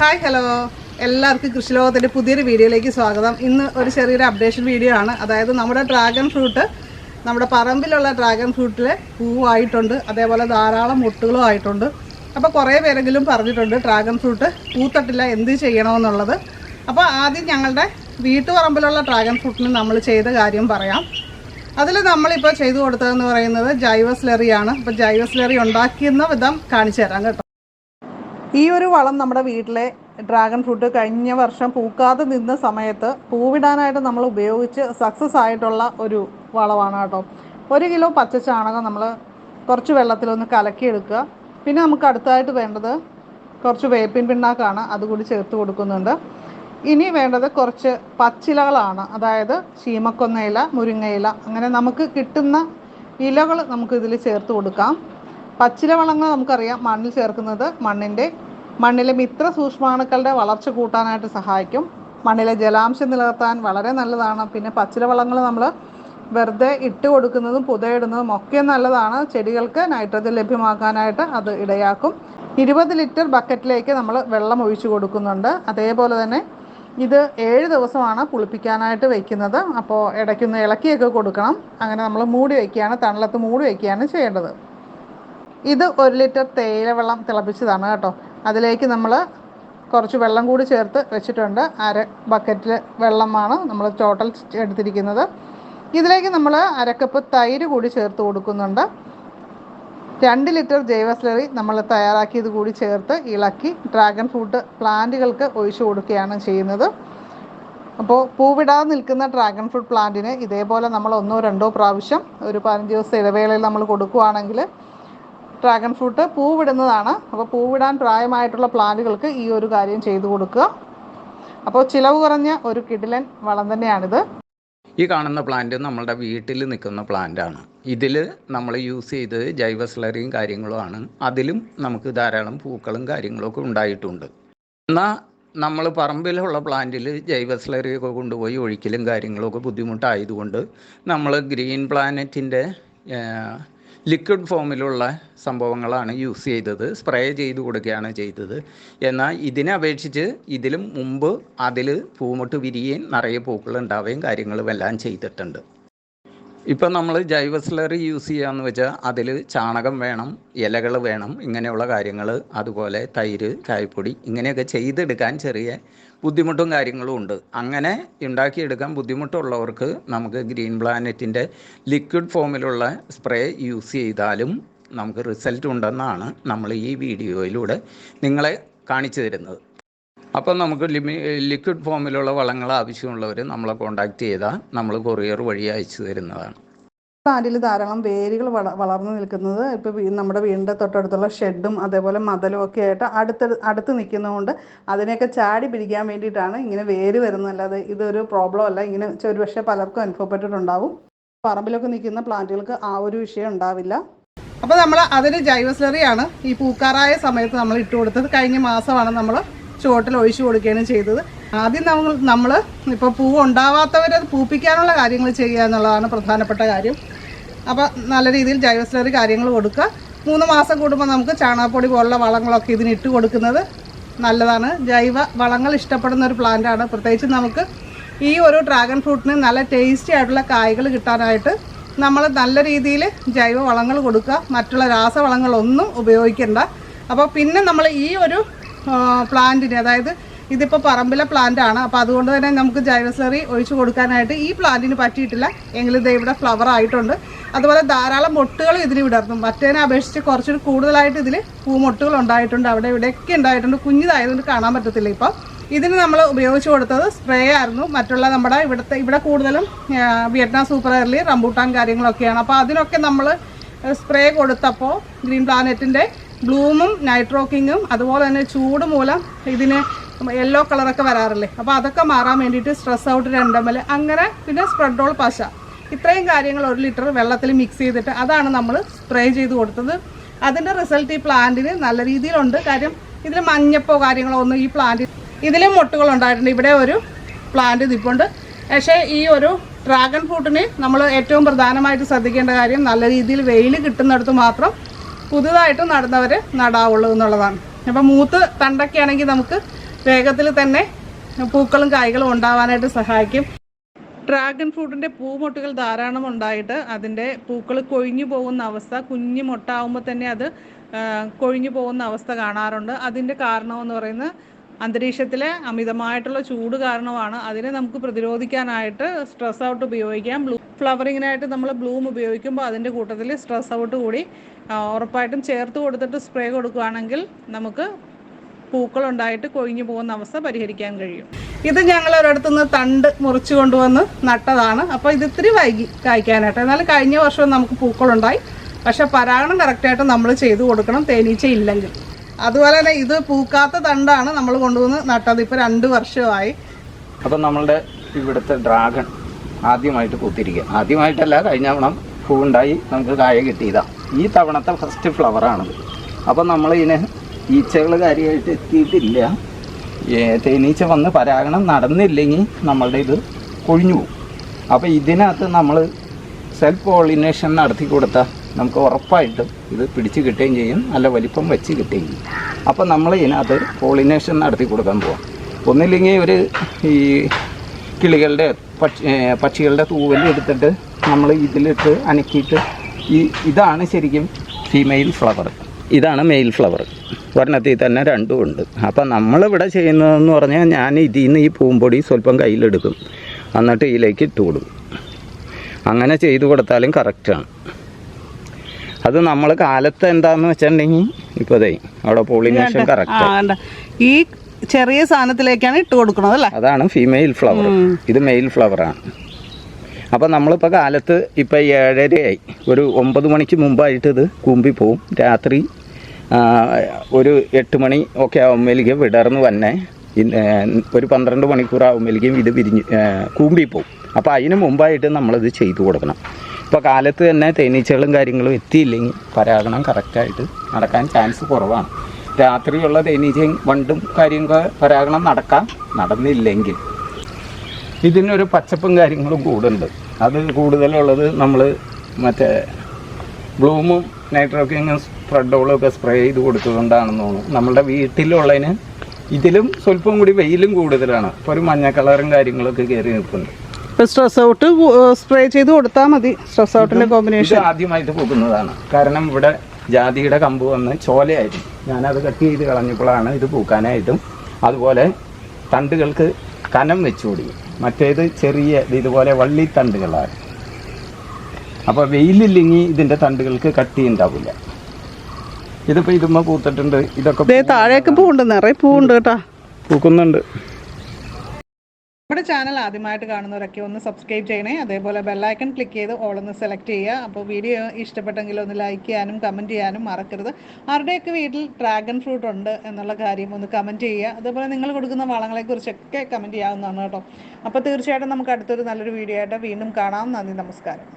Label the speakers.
Speaker 1: Hi hello എല്ലാവർക്കും കൃഷിലോകത്തിന്റെ പുതിയൊരു വീഡിയോയിലേക്ക് സ്വാഗതം. ഇന്ന് ഒരു ചെറിയൊരു അപ്ഡേഷൻ വീഡിയോ ആണ്. അതായത് നമ്മുടെ ഡ്രാഗൺ ഫ്രൂട്ട് നമ്മുടെ പറമ്പിലുള്ള ഡ്രാഗൺ ഫ്രൂട്ടിൽ പൂവായിട്ടുണ്ട്. അതേപോലെ ധാരാളം മുട്ടുകളും ആയിട്ടുണ്ട്. അപ്പോൾ കുറേ പേരെങ്കിലും പറഞ്ഞിട്ടുണ്ട് ഡ്രാഗൺ ഫ്രൂട്ട് പൂത്തട്ടില്ല എന്ത് ചെയ്യണമെന്നുള്ളത്. അപ്പോൾ ആദ്യം ഞങ്ങളുടെ വീട്ടുപറമ്പിലുള്ള ഡ്രാഗൺ ഫ്രൂട്ടിന് നമ്മൾ ചെയ്ത കാര്യം പറയാം. അതിൽ നമ്മളിപ്പോൾ ചെയ്തു കൊടുത്തതെന്ന് പറയുന്നത് ജൈവ സ്ലറിയാണ് അപ്പോൾ ജൈവ സ്ലറി ഉണ്ടാക്കുന്ന വിധം കാണിച്ചു തരാം കേട്ടോ. ഈ ഒരു വളം നമ്മുടെ വീട്ടിലെ ഡ്രാഗൺ ഫ്രൂട്ട് കഴിഞ്ഞ വർഷം പൂക്കാതെ നിന്ന സമയത്ത് പൂവിടാനായിട്ട് നമ്മൾ ഉപയോഗിച്ച് സക്സസ് ആയിട്ടുള്ള ഒരു വളമാണ് കേട്ടോ. ഒരു കിലോ പച്ച ചാണകം നമ്മൾ കുറച്ച് വെള്ളത്തിലൊന്ന് കലക്കിയെടുക്കുക പിന്നെ നമുക്ക് അടുത്തതായിട്ട് വേണ്ടത് കുറച്ച് വേപ്പിൻ പിണ്ണാക്കാണ് അതുകൂടി ചേർത്ത് കൊടുക്കുന്നുണ്ട്. ഇനി വേണ്ടത് കുറച്ച് പച്ചിലകളാണ് അതായത് ചീമക്കൊന്നയില മുരിങ്ങയില അങ്ങനെ നമുക്ക് കിട്ടുന്ന ഇലകൾ നമുക്ക് ഇതിൽ ചേർത്ത് കൊടുക്കാം. പച്ചില വളങ്ങൾ നമുക്കറിയാം മണ്ണിൽ ചേർക്കുന്നത് മണ്ണിന്റെ മണ്ണിലെ മിത്ര സൂക്ഷ്മാണുക്കളുടെ വളർച്ച കൂട്ടാനായിട്ട് സഹായിക്കും. മണ്ണിലെ ജലാംശം നിലനിർത്താൻ വളരെ നല്ലതാണ്. പിന്നെ പച്ചില വളങ്ങൾ നമ്മൾ വെറുതെ ഇട്ട് കൊടുക്കുന്നതും പുതയിടുന്നതും ഒക്കെ നല്ലതാണ്. ചെടികൾക്ക് നൈട്രജൻ ലഭ്യമാക്കാനായിട്ട് അത് ഇടയാക്കും. ഇരുപത് ലിറ്റർ ബക്കറ്റിലേക്ക് നമ്മൾ വെള്ളം ഒഴിച്ചു കൊടുക്കുന്നുണ്ട്. അതേപോലെ തന്നെ ഇത് ഏഴ് ദിവസമാണ് പുളിപ്പിക്കാനായിട്ട് വയ്ക്കുന്നത് അപ്പോൾ ഇടയ്ക്കൊന്ന് ഇളക്കിയൊക്കെ കൊടുക്കണം. അങ്ങനെ നമ്മൾ മൂടി വയ്ക്കുകയാണ് തണലത്ത് മൂടി വയ്ക്കുകയാണ് ചെയ്യേണ്ടത്. ഇത് ഒരു ലിറ്റർ തേയില വെള്ളം തിളപ്പിച്ചതാണ് കേട്ടോ. അതിലേക്ക് നമ്മൾ കുറച്ച് വെള്ളം കൂടി ചേർത്ത് വെച്ചിട്ടുണ്ട്. അര ബക്കറ്റിൽ വെള്ളമാണ് നമ്മൾ ടോട്ടൽ എടുത്തിരിക്കുന്നത്. ഇതിലേക്ക് നമ്മൾ അരക്കപ്പ് തൈര് കൂടി ചേർത്ത് കൊടുക്കുന്നുണ്ട്. രണ്ട് ലിറ്റർ ജൈവ സ്ലറി നമ്മൾ തയ്യാറാക്കിയത് കൂടി ചേർത്ത് ഇളക്കി ഡ്രാഗൺ ഫ്രൂട്ട് പ്ലാന്റുകൾക്ക് ഒഴിച്ചു കൊടുക്കുകയാണ് ചെയ്യുന്നത്. അപ്പോൾ പൂവിടാതെ നിൽക്കുന്ന ഡ്രാഗൺ ഫ്രൂട്ട് പ്ലാന്റിന് ഇതേപോലെ നമ്മൾ ഒന്നോ രണ്ടോ പ്രാവശ്യം ഒരു പതിനഞ്ച് ദിവസത്തെ ഇടവേളയിൽ നമ്മൾ കൊടുക്കുകയാണെങ്കിൽ ഡ്രാഗൺ ഫ്രൂട്ട് പൂവിടുന്നതാണ്. അപ്പോൾ പൂവിടാൻ പ്രായമായിട്ടുള്ള പ്ലാന്റുകൾക്ക് ഈ ഒരു കാര്യം ചെയ്തു കൊടുക്കുക. അപ്പോൾ ചിലവ് കുറഞ്ഞ ഒരു കിടിലൻ വളം തന്നെയാണിത്.
Speaker 2: ഈ കാണുന്ന പ്ലാന്റ് നമ്മളുടെ വീട്ടിൽ നിൽക്കുന്ന പ്ലാന്റാണ് ഇതിൽ നമ്മൾ യൂസ് ചെയ്തത് ജൈവ സ്ലറിയും കാര്യങ്ങളുമാണ് അതിലും നമുക്ക് ധാരാളം പൂക്കളും കാര്യങ്ങളൊക്കെ ഉണ്ടായിട്ടുണ്ട്. എന്നാൽ നമ്മൾ പറമ്പിലുള്ള പ്ലാന്റിൽ ജൈവ സ്ലറിയൊക്കെ കൊണ്ടുപോയി ഒഴിക്കലും കാര്യങ്ങളൊക്കെ ബുദ്ധിമുട്ടായതുകൊണ്ട് നമ്മൾ ഗ്രീൻ പ്ലാനറ്റിന്റെ ലിക്വിഡ് ഫോമിലുള്ള സംഭവങ്ങളാണ് യൂസ് ചെയ്തത് സ്പ്രേ ചെയ്ത് കൊടുക്കുകയാണ് ചെയ്തത്. എന്നാൽ ഇതിനെ അപേക്ഷിച്ച് ഇതിലും മുമ്പ് അതിൽ പൂമുട്ട് വിരിയുകയും നിറയെ പൂക്കൾ ഉണ്ടാവുകയും കാര്യങ്ങളും എല്ലാം ചെയ്തിട്ടുണ്ട്. ഇപ്പം നമ്മൾ ജൈവ സ്ലറി യൂസ് ചെയ്യാന്ന് വെച്ചാൽ അതിൽ ചാണകം വേണം ഇലകൾ വേണം ഇങ്ങനെയുള്ള കാര്യങ്ങൾ അതുപോലെ തൈര് ചായപ്പൊടി ഇങ്ങനെയൊക്കെ ചെയ്തെടുക്കാൻ ചെറിയ ബുദ്ധിമുട്ടും കാര്യങ്ങളും ഉണ്ട്. അങ്ങനെ ഉണ്ടാക്കിയെടുക്കാൻ ബുദ്ധിമുട്ടുള്ളവർക്ക് നമുക്ക് ഗ്രീൻ പ്ലാനറ്റിന്റെ ലിക്വിഡ് ഫോമിലുള്ള സ്പ്രേ യൂസ് ചെയ്താലും നമുക്ക് റിസൾട്ട് ഉണ്ടെന്നാണ് നമ്മൾ ഈ വീഡിയോയിലൂടെ നിങ്ങളെ കാണിച്ചു തരുന്നത്. അപ്പം നമുക്ക് ലിമി ലിക്വിഡ് ഫോമിലുള്ള വളങ്ങൾ ആവശ്യമുള്ളവർ നമ്മളെ കോണ്ടാക്ട് ചെയ്താൽ നമ്മൾ കൊറിയർ വഴി അയച്ചു തരുന്നതാണ്.
Speaker 1: നാട്ടിൽ ധാരാളം വേരുകൾ വള വളർന്നു നിൽക്കുന്നത് ഇപ്പോൾ നമ്മുടെ വീടിന്റെ തൊട്ടടുത്തുള്ള ഷെഡും അതേപോലെ മതലും ഒക്കെ ആയിട്ട് അടുത്ത് അടുത്ത് നിൽക്കുന്നതുകൊണ്ട് അതിനെയൊക്കെ ചാടി പിടിക്കാൻ വേണ്ടിയിട്ടാണ് ഇങ്ങനെ വേര് വരുന്നത്. അല്ലാതെ ഇതൊരു പ്രോബ്ലം അല്ല. ഇങ്ങനെ ഒരു പക്ഷേ പലർക്കും അനുഭവപ്പെട്ടിട്ടുണ്ടാവും. പറമ്പിലൊക്കെ നിൽക്കുന്ന പ്ലാന്റുകൾക്ക് ആ ഒരു വിഷയം ഉണ്ടാവില്ല. അപ്പോൾ നമ്മൾ അതിന് ജൈവ സ്ലറിയാണ് ഈ പൂക്കാറായ സമയത്ത് നമ്മൾ ഇട്ട് കൊടുത്തത് കഴിഞ്ഞ മാസമാണ് നമ്മൾ ചുവട്ടിൽ ഒഴിച്ചു കൊടുക്കുകയാണ് ചെയ്തത്. ആദ്യം നമ്മൾ നമ്മൾ ഇപ്പോൾ പൂവ് ഉണ്ടാവാത്തവരത് പൂപ്പിക്കാനുള്ള കാര്യങ്ങൾ ചെയ്യുക എന്നുള്ളതാണ് പ്രധാനപ്പെട്ട കാര്യം. അപ്പോൾ നല്ല രീതിയിൽ ജൈവസ്ലറി കാര്യങ്ങൾ കൊടുക്കുക. മൂന്ന് മാസം കൂടുമ്പോൾ നമുക്ക് ചാണകപ്പൊടി പോലുള്ള വളങ്ങളൊക്കെ ഇതിന് ഇട്ട് കൊടുക്കുന്നത് നല്ലതാണ്. ജൈവ വളങ്ങൾ ഇഷ്ടപ്പെടുന്ന ഒരു പ്ലാന്റാണ് പ്രത്യേകിച്ച് നമുക്ക് ഈ ഒരു ഡ്രാഗൺ ഫ്രൂട്ടിന് നല്ല ടേസ്റ്റി ആയിട്ടുള്ള കായകൾ കിട്ടാനായിട്ട് നമ്മൾ നല്ല രീതിയിൽ ജൈവ വളങ്ങൾ കൊടുക്കുക. മറ്റുള്ള രാസവളങ്ങളൊന്നും ഉപയോഗിക്കേണ്ട. അപ്പോൾ പിന്നെ നമ്മൾ ഈ ഒരു പ്ലാന്റിന്. അതായത് ഇതിപ്പോൾ പറമ്പിലെ പ്ലാന്റ് ആണ് അപ്പോൾ അതുകൊണ്ട് തന്നെ നമുക്ക് ജൈവസ്ലറി ഒഴിച്ചു കൊടുക്കാനായിട്ട് ഈ പ്ലാന്റിന് പറ്റിയിട്ടില്ല. എങ്കിലും ഇത് ഇവിടെ ഫ്ലവർ ആയിട്ടുണ്ട്. അതുപോലെ ധാരാളം മൊട്ടുകൾ ഇതിന് വിടർന്നു. മറ്റേനെ അപേക്ഷിച്ച് കുറച്ചുകൂടി കൂടുതലായിട്ട് ഇതിൽ പൂമൊട്ടുകൾ ഉണ്ടായിട്ടുണ്ട്. അവിടെ ഇവിടെയൊക്കെ ഉണ്ടായിട്ടുണ്ട്. കുഞ്ഞിതായതുകൊണ്ട് കാണാൻ പറ്റത്തില്ല ഇപ്പം. ഇതിന് നമ്മൾ ഉപയോഗിച്ച് കൊടുത്തത് സ്പ്രേ ആയിരുന്നു. മറ്റുള്ള നമ്മുടെ ഇവിടുത്തെ ഇവിടെ കൂടുതലും വിയറ്റ്നാം സൂപ്പർ എർലി റംബൂട്ടാൻ കാര്യങ്ങളൊക്കെയാണ്. അപ്പോൾ അതിനൊക്കെ നമ്മൾ സ്പ്രേ കൊടുത്തപ്പോൾ ഗ്രീൻ പ്ലാനറ്റിന്റെ ബ്ലൂമും നൈട്രോക്കിങ്ങും അതുപോലെ തന്നെ ചൂട് മൂലം ഇതിന് യെല്ലോ കളറൊക്കെ വരാറില്ലേ? അപ്പോൾ അതൊക്കെ മാറാൻ വേണ്ടിയിട്ട് സ്ട്രെസ് ഔട്ട് രണ്ടമ്മൽ അങ്ങനെ പിന്നെ സ്പ്രെഡോൾ പശ ഇത്രയും കാര്യങ്ങൾ ഒരു ലിറ്റർ വെള്ളത്തിൽ മിക്സ് ചെയ്തിട്ട് അതാണ് നമ്മൾ സ്പ്രേ ചെയ്ത് കൊടുത്തത്. അതിന്റെ റിസൾട്ട് ഈ പ്ലാന്റിന് നല്ല രീതിയിലുണ്ട്. കാര്യം ഇതിൽ മഞ്ഞപ്പോ കാര്യങ്ങളോ ഒന്നും ഈ പ്ലാന്റ് ഇതിലും മുട്ടുകൾ ഉണ്ടായിട്ടുണ്ട്. ഇവിടെ ഒരു പ്ലാന്റ് നിൽപ്പുണ്ട് പക്ഷേ ഈ ഒരു ഡ്രാഗൺ ഫ്രൂട്ടിന് നമ്മൾ ഏറ്റവും പ്രധാനമായിട്ട് ശ്രദ്ധിക്കേണ്ട കാര്യം നല്ല രീതിയിൽ വെയിൽ കിട്ടുന്നിടത്ത് മാത്രം പുതുതായിട്ട് നടുന്നവർ നടാവുള്ളൂ എന്നുള്ളതാണ്. അപ്പം മൂത്ത് തണ്ടൊക്കെ ആണെങ്കിൽ നമുക്ക് വേഗത്തിൽ തന്നെ പൂക്കളും കായ്കളും ഉണ്ടാവാനായിട്ട് സഹായിക്കും. ഡ്രാഗൺ ഫ്രൂട്ടിന്റെ പൂമൊട്ടുകൾ ധാരാളം ഉണ്ടായിട്ട് അതിന്റെ പൂക്കൾ കൊഴിഞ്ഞു പോകുന്ന അവസ്ഥ കുഞ്ഞു മൊട്ടാവുമ്പോൾ തന്നെ അത് കൊഴിഞ്ഞു പോകുന്ന അവസ്ഥ കാണാറുണ്ട്. അതിന്റെ കാരണമെന്ന് പറയുന്നത് അന്തരീക്ഷത്തിലെ അമിതമായിട്ടുള്ള ചൂട് കാരണമാണ് അതിനെ നമുക്ക് പ്രതിരോധിക്കാനായിട്ട് സ്ട്രെസ് ഔട്ട് ഉപയോഗിക്കാം. ബ്ലൂ ഫ്ലവറിങ്ങിനായിട്ട് നമ്മൾ ബ്ലൂം ഉപയോഗിക്കുമ്പോൾ അതിന്റെ കൂട്ടത്തിൽ സ്ട്രെസ് ഔട്ട് കൂടി ഉറപ്പായിട്ടും ചേർത്ത് കൊടുത്തിട്ട് സ്പ്രേ കൊടുക്കുകയാണെങ്കിൽ നമുക്ക് പൂക്കളുണ്ടായിട്ട് കൊഴിഞ്ഞു പോകുന്ന അവസ്ഥ പരിഹരിക്കാൻ കഴിയും. ഇത് ഞങ്ങൾ ഒരിടത്തു നിന്ന് തണ്ട് മുറിച്ചു കൊണ്ടുവന്ന് നട്ടതാണ്. അപ്പോൾ ഇത് ഇത്തിരി വൈകി കായ്ക്കാനായിട്ട്. എന്നാൽ കഴിഞ്ഞ വർഷം നമുക്ക് പൂക്കളുണ്ടായി. പക്ഷെ പരാഗണം കറക്റ്റായിട്ട് നമ്മൾ ചെയ്തു കൊടുക്കണം. തേനീച്ച ഇല്ലെങ്കിൽ. അതുപോലെ തന്നെ ഇത് പൂക്കാത്ത തണ്ടാണ് നമ്മൾ കൊണ്ടുവന്ന് നട്ടത്. ഇപ്പോൾ രണ്ട് വർഷമായി.
Speaker 2: അപ്പം നമ്മളുടെ ഇവിടുത്തെ ഡ്രാഗൺ ആദ്യമായിട്ട് പൂത്തിരിക്കുക. ആദ്യമായിട്ടല്ല കഴിഞ്ഞ തവണ പൂവുണ്ടായി. നമുക്ക് കായ കിട്ടിയതാ. ഈ തവണത്തെ ഫസ്റ്റ് ഫ്ലവറാണത് അപ്പം നമ്മൾ ഇതിന് ഈച്ചകൾ കാര്യമായിട്ട് എത്തിയിട്ടില്ല. തേനീച്ച വന്ന് പരാഗണം നടന്നില്ലെങ്കിൽ നമ്മളുടെ ഇത് കൊഴിഞ്ഞു പോകും. അപ്പോൾ ഇതിനകത്ത് നമ്മൾ സെൽഫ് പോളിനേഷൻ നടത്തി കൊടുത്താൽ നമുക്ക് ഉറപ്പായിട്ടും ഇത് പിടിച്ച് കിട്ടുകയും ചെയ്യും. നല്ല വലിപ്പം വെച്ച് കിട്ടുകയും ചെയ്യും. അപ്പോൾ നമ്മൾ ഇതിനകത്ത് പോളിനേഷൻ നടത്തി കൊടുക്കാൻ പോവാം. ഒന്നില്ലെങ്കിൽ ഒരു ഈ കിളികളുടെ പക്ഷി പക്ഷികളുടെ തൂവൽ എടുത്തിട്ട് നമ്മൾ ഇതിലിട്ട് അനക്കിയിട്ട് ഈ ഇതാണ് ശരിക്കും ഫീമെയിൽ ഫ്ലവർ ഇതാണ് മെയിൽ ഫ്ലവർ ഒരെണ്ണത്തിൽ തന്നെ രണ്ടും ഉണ്ട്. അപ്പം നമ്മളിവിടെ ചെയ്യുന്നതെന്ന് പറഞ്ഞാൽ ഞാൻ ഇതിൽ നിന്ന് ഈ പൂമ്പൊടി സ്വല്പം കയ്യിലെടുക്കും. എന്നിട്ട് ഇതിലേക്ക് ഇട്ടുകൊടുക്കും അങ്ങനെ ചെയ്തു കൊടുത്താലും കറക്റ്റാണ് അത് നമ്മൾ കാലത്ത് എന്താന്ന് വെച്ചിട്ടുണ്ടെങ്കിൽ ഇപ്പതേ അവിടെ പോളിനേഷൻ കറക്റ്റ്
Speaker 1: ഈ ചെറിയ സാധനത്തിലേക്കാണ് ഇട്ട് കൊടുക്കുന്നത് അല്ലേ?
Speaker 2: അതാണ് ഫീമെയിൽ ഫ്ലവർ ഇത് മെയിൽ ഫ്ലവർ ആണ്. അപ്പം നമ്മളിപ്പോൾ കാലത്ത് ഇപ്പം ഏഴരയായി. ഒരു ഒമ്പത് മണിക്ക് മുമ്പായിട്ട് ഇത് കുമ്പി പോവും. രാത്രി ഒരു എട്ട് മണി ഒക്കെ ആവുമ്പോഴേക്കും വിടർന്ന് വന്നെ. ഒരു പന്ത്രണ്ട് മണിക്കൂർ ആകുമ്പോഴേക്കും ഇത് വിരിഞ്ഞ് കുമ്പി കൂമ്പി പോവും. അപ്പോൾ അതിന് മുമ്പായിട്ട് നമ്മളിത് ചെയ്തു കൊടുക്കണം. ഇപ്പോൾ കാലത്ത് തന്നെ തേനീച്ചകളും കാര്യങ്ങളും എത്തിയില്ലെങ്കിൽ പരാഗണം കറക്റ്റായിട്ട് നടക്കാൻ ചാൻസ് കുറവാണ്. രാത്രിയുള്ള തേനീച്ചയും വണ്ടും കാര്യങ്ങൾ പരാഗണം നടക്കാം. നടന്നില്ലെങ്കിൽ ഇതിനൊരു പച്ചപ്പും കാര്യങ്ങളും കൂടുണ്ട്. അത് കൂടുതലുള്ളത് നമ്മൾ മറ്റേ ബ്ലൂമും നൈട്രോക്കിങ്ങും സ്പ്രെഡോളും ഒക്കെ സ്പ്രേ ചെയ്ത് കൊടുത്തുകൊണ്ടാണെന്ന് തോന്നുന്നു നമ്മളുടെ വീട്ടിലുള്ളതിന് ഇതിലും സ്വല്പം കൂടി വെയിലും കൂടുതലാണ്. ഇപ്പോൾ ഒരു മഞ്ഞ കളറും കാര്യങ്ങളൊക്കെ കയറി നിൽക്കുന്നുണ്ട്
Speaker 1: സ്ട്രെസ് ഔട്ട് സ്പ്രേ ചെയ്ത് കൊടുത്താൽ മതി. സ്ട്രെസ് ഔട്ടിന്റെ കോമ്പിനേഷൻ
Speaker 2: ആദ്യമായിട്ട് പൂക്കുന്നതാണ്. കാരണം ഇവിടെ ജാതിയുടെ കമ്പ് വന്ന് ചോലയായിരുന്നു ഞാനത് കട്ട് ചെയ്ത് കളഞ്ഞപ്പോഴാണ് ഇത് പൂക്കാനായിട്ടും. അതുപോലെ തണ്ടുകൾക്ക് കനം വെച്ചു കൊടുക്കും മറ്റേത് ചെറിയ ഇത് ഇതുപോലെ വള്ളി തണ്ടുകളാണ്. അപ്പോൾ വെയിലില്ലെങ്കിൽ ഇതിന്റെ തണ്ടുകൾക്ക് കട്ടി ഉണ്ടാവില്ല ഇതിപ്പോൾ ഇതുമ്മ പൂത്തിട്ടുണ്ട്. ഇതൊക്കെ
Speaker 1: ദേ താഴേക്ക് പൂവുണ്ട്. നിറയെ പൂവുണ്ട് കേട്ടോ.
Speaker 2: പൂക്കുന്നുണ്ട്.
Speaker 1: നമ്മുടെ ചാനൽ ആദ്യമായിട്ട് കാണുന്നവരൊക്കെ ഒന്ന് സബ്സ്ക്രൈബ് ചെയ്യണേ. അതേപോലെ ബെല്ലൈക്കൺ ക്ലിക്ക് ചെയ്ത് ഓളൊന്ന് സെലക്ട് ചെയ്യുക. അപ്പോൾ വീഡിയോ ഇഷ്ടപ്പെട്ടെങ്കിൽ ഒന്ന് ലൈക്ക് ചെയ്യാനും കമന്റ് ചെയ്യാനും മറക്കരുത്. ആരുടെയൊക്കെ വീട്ടിൽ ഡ്രാഗൺ ഫ്രൂട്ട് ഉണ്ട് എന്നുള്ള കാര്യം ഒന്ന് കമന്റ് ചെയ്യുക. അതേപോലെ നിങ്ങൾ കൊടുക്കുന്ന വളങ്ങളെക്കുറിച്ചൊക്കെ കമന്റ് ചെയ്യാവുന്നതാണ് കേട്ടോ. അപ്പോൾ തീർച്ചയായിട്ടും നമുക്ക് അടുത്തൊരു നല്ലൊരു വീഡിയോ ആയിട്ട് വീണ്ടും കാണാം. നന്ദി നമസ്കാരം.